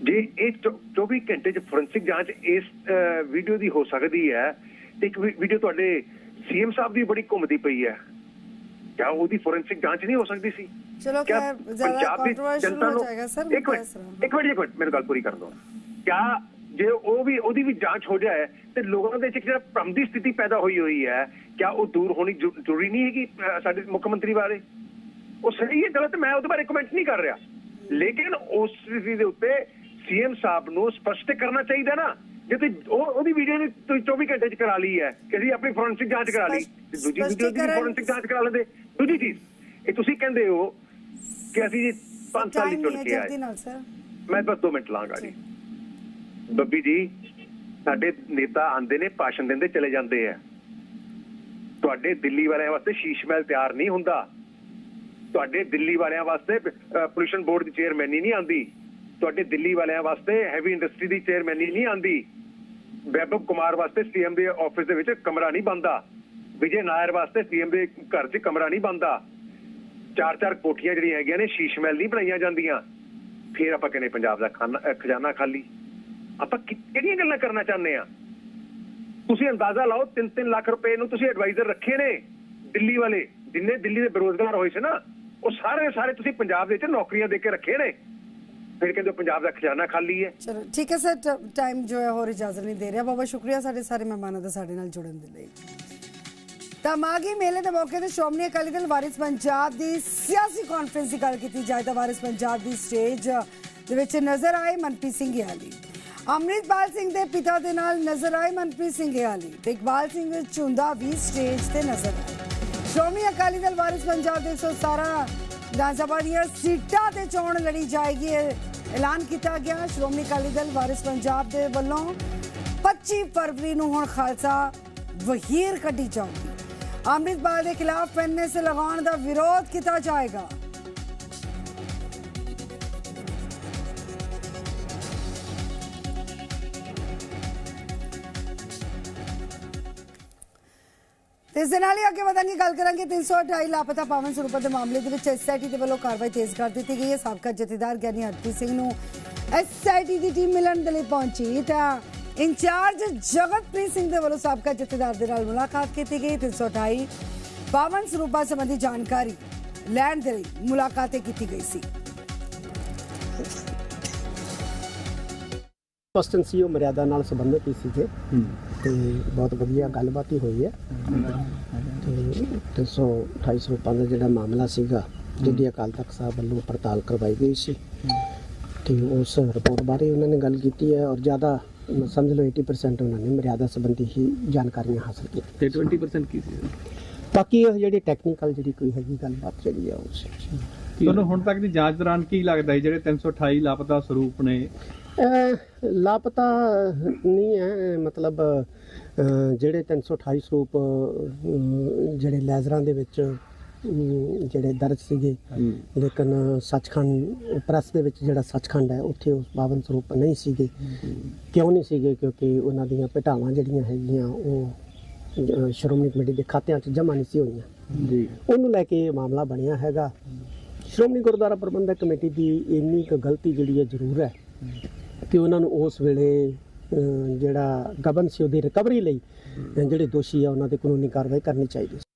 ਜੇ ਇਹ ਚੌ- 24 ਘੰਟੇ ਚ ਫੋਰੈਂਸਿਕ ਜਾਂਚ ਇਸ ਵੀਡੀਓ ਦੀ ਹੋ ਸਕਦੀ ਹੈ ਤੇ ਇੱਕ ਵੀਡੀਓ ਤੁਹਾਡੇ ਸੀਐਮ ਸਾਹਿਬ ਦੀ ਬੜੀ ਘੁੰਮਦੀ ਪਈ ਹੈ। ਕਿਆ ਉਹਦੀ ਫੋਰੈਂਸਿਕ ਜਾਂਚ ਨਹੀਂ ਹੋ ਸਕਦੀ ਸੀ? ਚਲੋ ਖੈਰ ਜ਼ਿਆਦਾ ਦੀ ਜਨਤਾ ਹੋ ਜਾਏਗਾ ਸਰ ਇੱਕ ਮਿੰਟ ਇੱਕ ਮਿੰਟ ਇੱਕ ਮਿੰਟ ਮੈਨੂੰ ਗੱਲ ਪੂਰੀ ਕਰ ਦਿਓ। ਕਿਆ ਜੇ ਉਹ ਵੀ ਉਹਦੀ ਵੀ ਜਾਂਚ ਹੋ ਜਾਏ ਤੇ ਲੋਕਾਂ ਦੇ ਵਿੱਚ ਜਿਹੜਾ ਭ੍ਰਮ ਦੀ ਸਥਿਤੀ ਪੈਦਾ ਹੋਈ ਹੋਈ ਹੈ ਕਿਆ ਉਹ ਦੂਰ ਹੋਣੀ ਜ਼ਰੂ- ਜ਼ਰੂਰੀ ਨਹੀਂ ਹੈਗੀ ਸਾਡੇ ਮੁੱਖ ਮੰਤਰੀ ਬਾਰੇ? ਉਹ ਸਹੀ ਹੈ ਗਲਤ ਮੈਂ ਉਹਦੇ ਬਾਰੇ ਕਮੈਂਟ ਨਹੀਂ ਕਰ ਰਿਹਾ। ਲੇਕਿਨ ਉਸ ਸਥਿਤੀ ਦੇ ਉੱਤੇ ਸੀਐਮ ਸਾਹਿਬ ਨੂੰ ਸਪਸ਼ਟ ਕਰਨਾ ਚਾਹੀਦਾ ਨਾ। ਜੇ ਤੁਸੀਂ ਉਹ ਉਹਦੀ ਵੀਡੀਓ ਨੇ ਤੁਸੀਂ 24 ਘੰਟੇ ਚ ਕਰਾ ਲਈ ਹੈ ਕਿ ਅਸੀਂ ਆਪਣੀ ਫੋਰੈਂਸਿਕ ਜਾਂਚ ਕਰਾ ਲਈ। ਦੂਜੀ ਵੀਡੀਓ ਦੀ ਫੋਰੈਂਸਿਕ ਜਾਂਚ ਕਰਾ ਲੈਂਦੇ। ਦੂਜੀ ਚੀਜ਼ ਇਹ ਤੁਸੀਂ ਕਹਿੰਦੇ ਹੋ ਕਿ ਅਸੀਂ ਜੀ 5 ਸਾਲ ਦੀ ਚੁਣ ਕੇ ਆਏ। ਮੈਂ ਬਸ 2 ਮਿੰਟ ਲਾਂਗਾ ਜੀ। ਬੱਬੀ ਜੀ ਸਾਡੇ ਨੇਤਾ ਆਂਦੇ ਨੇ ਭਾਸ਼ਣ ਦਿੰਦੇ ਚਲੇ ਜਾਂਦੇ ਆ। ਤੁਹਾਡੇ ਦਿੱਲੀ ਵਾਲਿਆਂ ਵਾਸਤੇ ਸ਼ੀਸ਼ ਮਹਿਲ ਤਿਆਰ ਨਹੀਂ ਹੁੰਦਾ। ਤੁਹਾਡੇ ਦਿੱਲੀ ਵਾਲਿਆਂ ਵਾਸਤੇ ਪੋਲੂਸ਼ਨ ਬੋਰਡ ਦੀ ਚੇਅਰਮੈਨੀ ਨਹੀਂ ਆਂਦੀ ਤੁਹਾਡੇ ਦਿੱਲੀ ਵਾਲਿਆਂ ਵਾਸਤੇ ਹੈਵੀ ਇੰਡਸਟਰੀ ਦੀ ਚੇਅਰਮੈਨੀ ਨਹੀਂ ਆਂਦੀ ਵੈਭਵ ਕੁਮਾਰ ਵਾਸਤੇ ਸੀਐਮ ਦੇ ਆਫਿਸ ਦੇ ਵਿੱਚ ਕਮਰਾ ਨਹੀਂ ਬੰਦਾ ਵਿਜੇ ਨਾਇਰ ਵਾਸਤੇ ਸੀਐਮ ਦੇ ਘਰ 'ਚ ਕਮਰਾ ਨਹੀਂ ਬੰਦਾ ਚਾਰ ਚਾਰ ਕੋਠੀਆਂ ਜਿਹੜੀਆਂ ਹੈਗੀਆਂ ਨੇ, ਸ਼ੀਸ਼ ਮਹਿਲ ਨਹੀਂ ਬਣਾਈਆਂ ਜਾਂਦੀਆਂ। ਫਿਰ ਆਪਾਂ ਕਹਿੰਦੇ ਪੰਜਾਬ ਦਾ ਖਾਨਾ ਖਜ਼ਾਨਾ ਖਾਲੀ? ਆਪਾਂ ਕਿਹੜੀਆਂ ਗੱਲਾਂ ਕਰਨਾ ਚਾਹੁੰਦੇ ਆ? ਤੁਸੀਂ ਅੰਦਾਜ਼ਾ ਲਾਓ 3-3 ਲੱਖ ਰੁਪਏ ਨੂੰ ਤੁਸੀਂ ਐਡਵਾਈਜ਼ਰ ਰੱਖੇ ਨੇ ਦਿੱਲੀ ਵਾਲੇ, ਜਿੰਨੇ ਦਿੱਲੀ ਦੇ ਬੇਰੋਜ਼ਗਾਰ ਹੋਏ ਸੀ ਨਾ। ਉਹ ਸਾਰੇ ਸਾਰੇ ਤੁਸੀਂ ਪੰਜਾਬ ਦੇ ਵਿੱਚ ਨੌਕਰੀਆਂ ਦੇ ਕੇ ਰੱਖੇ ਨੇ। ਫਿਰ ਕਹਿੰਦੇ ਪੰਜਾਬ ਦਾ ਖਜ਼ਾਨਾ ਖਾਲੀ ਹੈ। ਚਲੋ, ਠੀਕ ਹੈ ਸਰ ਟਾਈਮ ਜੋ ਹੈ ਹੋਰ ਇਜਾਜ਼ਤ ਨਹੀਂ ਦੇ ਰਿਹਾ। ਬਾਬਾ, ਸ਼ੁਕਰੀਆ ਸਾਡੇ ਸਾਰੇ ਮਹਿਮਾਨਾਂ ਦਾ ਸਾਡੇ ਨਾਲ ਜੁੜਨ ਦੇ ਲਈ। ਤਾਂ ਮੇਲੇ ਦੇ ਮੌਕੇ ਤੇ ਸ਼੍ਰੋਮਣੀ ਅਕਾਲੀ ਦਲ ਵਾਰਿਸ ਪੰਜਾਬ ਦੀ ਸਿਆਸੀ ਕਾਨਫਰੰਸ ਦੀ ਗੱਲ ਕੀਤੀ ਜਾਏ ਤਾਂ ਵਾਰਿਸ ਪੰਜਾਬ ਦੀ ਸਟੇਜ ਦੇ ਵਿੱਚ ਨਜ਼ਰ ਆਏ ਮਨਪ੍ਰੀਤ ਸਿੰਘ ਯਾਲੀ ਅੰਮ੍ਰਿਤਪਾਲ ਸਿੰਘ ਦੇ ਪਿਤਾ ਦੇ ਨਾਲ ਨਜ਼ਰ ਆਏ ਮਨਪ੍ਰੀਤ ਸਿੰਘ ਯਾਲੀ ਤੇ ਇਕਬਾਲ ਸਿੰਘ ਝੁੰਦਾ ਵੀ ਸਟੇਜ ਤੇ ਨਜ਼ਰ ਆਏ। ਸ਼੍ਰੋਮਣੀ ਅਕਾਲੀ ਦਲ ਵਾਰਿਸ ਪੰਜਾਬ ਦੇ 117 ਵਿਧਾਨ ਸਭਾ ਦੀਆਂ ਸੀਟਾਂ ਤੇ ਚੋਣ ਲੜੀ ਜਾਏਗੀ। ਇਹ ਐਲਾਨ ਕੀਤਾ ਗਿਆ। ਸ਼੍ਰੋਮਣੀ ਅਕਾਲੀ ਦਲ ਵਾਰਿਸ ਪੰਜਾਬ ਦੇ ਵੱਲੋਂ 25 ਫਰਵਰੀ ਨੂੰ ਹੁਣ ਖਾਲਸਾ ਵਹੀਰ ਕੱਢੀ ਜਾਊਗੀ। ਅੰਮ੍ਰਿਤਪਾਲ ਦੇ ਖਿਲਾਫ ਪੈਨ ਸੇ ਲਗਾਉਣ ਦਾ ਵਿਰੋਧ ਕੀਤਾ ਜਾਏਗਾ। ਤੇ ਇਸ ਦੇ ਨਾਲ ਹੀ ਅੱਗੇ ਵਧਾਂਗੇ ਗੱਲ ਕਰਾਂਗੇ 328 ਲਾਪਤਾ ਪਾਵਨ ਸਰੂਪਾਂ ਦੇ ਮਾਮਲੇ ਦੇ ਵਿੱਚ ਐਸਆਈਟੀ ਦੇ ਵੱਲੋਂ ਕਾਰਵਾਈ ਤੇਜ਼ ਕਰ ਦਿੱਤੀ ਗਈ ਹੈ। ਸਾਬਕਾ ਜਥੇਦਾਰ ਗਿਆਨੀ ਹਰਪ੍ਰੀਤ ਸਿੰਘ ਨੂੰ ਐਸਆਈਟੀ ਦੀ ਟੀਮ ਮਿਲਣ ਦੇ ਲਈ ਪਹੁੰਚੀ। ਤਾਂ ਇੰਚਾਰਜ ਜਗਤਪ੍ਰੀਤ ਸਿੰਘ ਦੇ ਵੱਲੋਂ ਸਾਬਕਾ ਜਥੇਦਾਰ ਦੇ ਨਾਲ ਮੁਲਾਕਾਤ ਕੀਤੀ ਗਈ। 328 ਪਾਵਨ ਸਰੂਪਾਂ ਸੰਬੰਧੀ ਜਾਣਕਾਰੀ ਲੈਣ ਦੇ ਲਈ ਮੁਲਾਕਾਤ ਕੀਤੀ ਗਈ ਸੀ। ਕੁਐਸਚਨ ਸੀ ਉਹ ਮਰਿਆਦਾ ਨਾਲ ਸੰਬੰਧਿਤ ਹੀ ਸੀਗੇ। ਤੇ ਬਹੁਤ ਵਧੀਆ ਗੱਲਬਾਤ ਹੀ ਹੋਈ ਹੈ। ਤੇ 328 ਸਰੂਪਾਂ ਦਾ ਜਿਹੜਾ ਮਾਮਲਾ ਸੀਗਾ ਜਿਹਦੀ ਅਕਾਲ ਤਖਤ ਸਾਹਿਬ ਵੱਲੋਂ ਪੜਤਾਲ ਕਰਵਾਈ ਗਈ ਸੀ। ਤੇ ਉਸ ਰਿਪੋਰਟ ਬਾਰੇ ਉਹਨਾਂ ਨੇ ਗੱਲ ਕੀਤੀ ਹੈ ਔਰ ਜ਼ਿਆਦਾ ਸਮਝ ਲਓ 80% ਉਹਨਾਂ ਨੇ ਮਰਿਆਦਾ ਸੰਬੰਧੀ ਹੀ ਜਾਣਕਾਰੀਆਂ ਹਾਸਲ ਕੀਤੀਆਂ। ਤੇ 20% ਕੀ ਸੀ? ਬਾਕੀ ਇਹ ਜਿਹੜੀ ਟੈਕਨੀਕਲ ਜਿਹੜੀ ਕੋਈ ਹੈਗੀ ਗੱਲਬਾਤ ਜਿਹੜੀ ਆ ਉਸ ਤੁਹਾਨੂੰ ਹੁਣ ਤੱਕ ਦੀ ਜਾਂਚ ਦੌਰਾਨ ਕੀ ਲੱਗਦਾ ਹੈ ਜਿਹੜੇ 328 ਲਾਪਤਾ ਸਰੂਪ ਨੇ ਲਾਪਤਾ ਨਹੀਂ ਹੈ ਮਤਲਬ ਜਿਹੜੇ 328 ਸਰੂਪ ਜਿਹੜੇ ਲੈਜ਼ਰਾਂ ਦੇ ਵਿੱਚ ਜਿਹੜੇ ਦਰਜ ਸੀਗੇ ਲੇਕਿਨ ਸੱਚਖੰਡ ਪ੍ਰੈਸ ਦੇ ਵਿੱਚ ਜਿਹੜਾ ਸੱਚਖੰਡ ਹੈ ਉੱਥੇ ਉਸ 52 ਸਰੂਪ ਨਹੀਂ ਸੀਗੇ। ਕਿਉਂ ਨਹੀਂ ਸੀਗੇ? ਕਿਉਂਕਿ ਉਹਨਾਂ ਦੀਆਂ ਪਟਾਵਾਂ ਜਿਹੜੀਆਂ ਹੈਗੀਆਂ ਉਹ ਸ਼੍ਰੋਮਣੀ ਕਮੇਟੀ ਦੇ ਖਾਤਿਆਂ 'ਚ ਜਮ੍ਹਾਂ ਨਹੀਂ ਸੀ ਹੋਈਆਂ। ਜੀ। ਉਹਨੂੰ ਲੈ ਕੇ ਇਹ ਮਾਮਲਾ ਬਣਿਆ ਹੈਗਾ। ਸ਼੍ਰੋਮਣੀ ਗੁਰਦੁਆਰਾ ਪ੍ਰਬੰਧਕ ਕਮੇਟੀ ਦੀ ਇੰਨੀ ਕੁ ਗਲਤੀ ਜਿਹੜੀ ਹੈ ਜ਼ਰੂਰ ਹੈ। ਕਿ ਉਹਨਾਂ ਨੂੰ ਉਸ ਵੇਲੇ ਅਹ, ਜਿਹੜਾ ਗਬਨ ਸੀ ਉਹਦੀ ਰਿਕਵਰੀ ਲਈ ਜਿਹੜੇ ਦੋਸ਼ੀ ਆ ਉਹਨਾਂ ਤੇ ਕਾਨੂੰਨੀ ਕਾਰਵਾਈ ਕਰਨੀ ਚਾਹੀਦੀ ਸੀ।